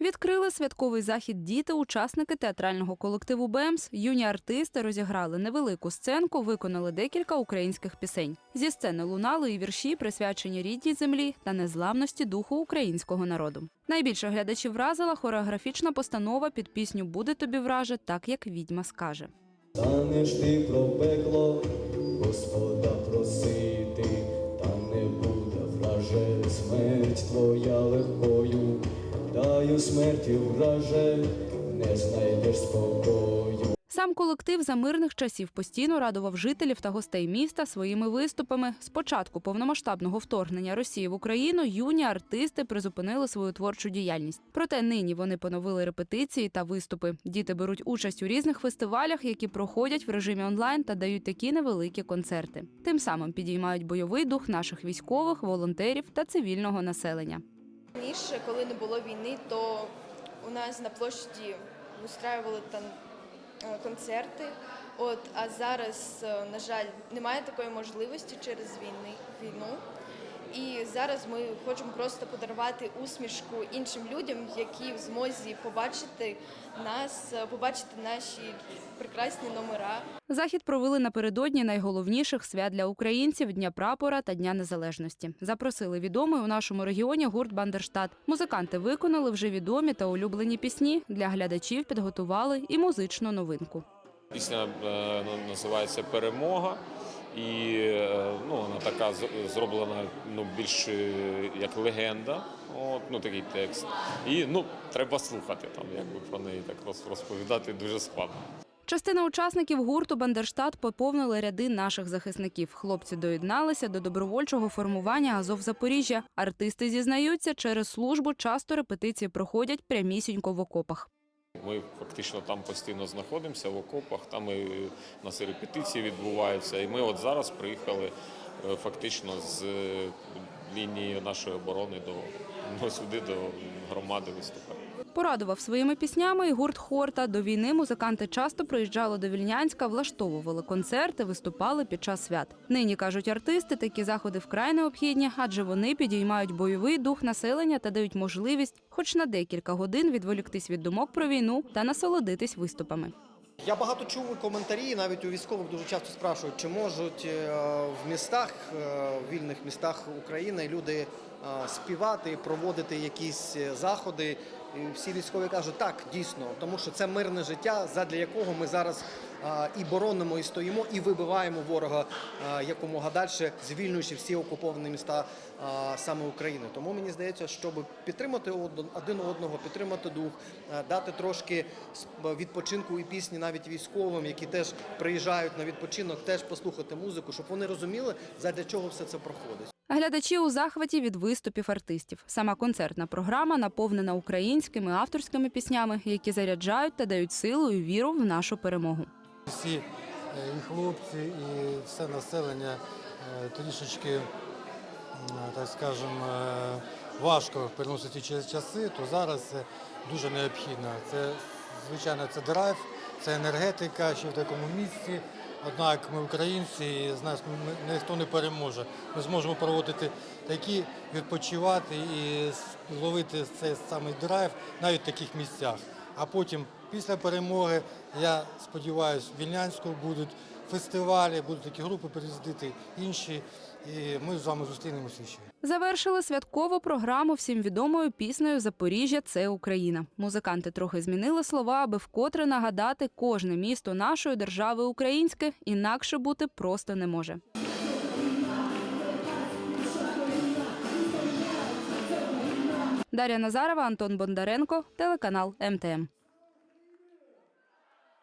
Відкрили святковий захід діти, учасники театрального колективу БЕМС. Юні артисти розіграли невелику сценку, виконали декілька українських пісень. Зі сцени лунали і вірші, присвячені рідній землі та незламності духу українського народу. Найбільше глядачів вразила хореографічна постанова під пісню Буде тобі враже, так як відьма скаже. Станеш ти про пекло, Господа просити, та не буде враже смерть твоя легкою, даю смерті враже, не знайдеш спокою. Сам колектив за мирних часів постійно радував жителів та гостей міста своїми виступами. З початку повномасштабного вторгнення Росії в Україну юні артисти призупинили свою творчу діяльність. Проте нині вони поновили репетиції та виступи. Діти беруть участь у різних фестивалях, які проходять в режимі онлайн та дають такі невеликі концерти. Тим самим підіймають бойовий дух наших військових, волонтерів та цивільного населення. Раніше, коли не було війни, то у нас на площі устраювали там е, концерти. От, а зараз, е, на жаль, немає такої можливості через війни, війну. І зараз ми хочемо просто подарувати усмішку іншим людям, які в змозі побачити нас, побачити наші прекрасні номера. Захід провели напередодні найголовніших свят для українців Дня прапора та Дня Незалежності. Запросили відомий у нашому регіоні гурт Бандерштат. Музиканти виконали вже відомі та улюблені пісні. Для глядачів підготували і музичну новинку. Пісня е, називається Перемога. І е, ну, така зроблена ну, більш е, як легенда, от, ну, такий текст. І ну, треба слухати там, якби про неї так розповідати дуже складно. Частина учасників гурту Бандерштат поповнили ряди наших захисників. Хлопці доєдналися до добровольчого формування Азов Запоріжжя. Артисти зізнаються, через службу часто репетиції проходять прямісінько в окопах. Ми фактично там постійно знаходимося в окопах, там і у нас і репетиції відбуваються. І ми от зараз приїхали фактично з е, лінії нашої оборони до ну, сюди, до громади виступати. Порадував своїми піснями і гурт Хорта. До війни музиканти часто приїжджали до Вільнянська, влаштовували концерти, виступали під час свят. Нині кажуть артисти, такі заходи вкрай необхідні, адже вони підіймають бойовий дух населення та дають можливість, хоч на декілька годин, відволіктись від думок про війну та насолодитись виступами. Я багато чув коментарі, навіть у військових дуже часто спрашують, чи можуть е, в містах, е, в вільних містах України люди е, співати, проводити якісь заходи. І всі військові кажуть, так, дійсно, тому що це мирне життя, задля якого ми зараз і боронимо, і стоїмо, і вибиваємо ворога якомога далі, звільнюючи всі окуповані міста саме України. Тому мені здається, щоб підтримати один одного, підтримати дух, дати трошки відпочинку і пісні навіть військовим, які теж приїжджають на відпочинок, теж послухати музику, щоб вони розуміли, задля чого все це проходить. Глядачі у захваті від виступів артистів. Сама концертна програма наповнена українськими авторськими піснями, які заряджають та дають силу і віру в нашу перемогу. всі е, і хлопці, і все населення е, трішечки, так скажемо, е, важко переносити ці часи, то зараз це дуже необхідно. Це, звичайно, це драйв, це енергетика ще в такому місці. Однак ми українці, і з нас ніхто не переможе. Ми зможемо проводити такі, відпочивати і ловити цей самий драйв навіть в таких місцях. А потім, після перемоги, я сподіваюся, в Вільнянську будуть фестивалі, будуть такі групи приїздити, інші, і ми з вами зустрінемося ще. Завершили святкову програму всім відомою піснею Запоріжжя це Україна. Музиканти трохи змінили слова, аби вкотре нагадати, кожне місто нашої держави українське, інакше бути просто не може. Дар'я Назарова, Антон Бондаренко, телеканал МТМ.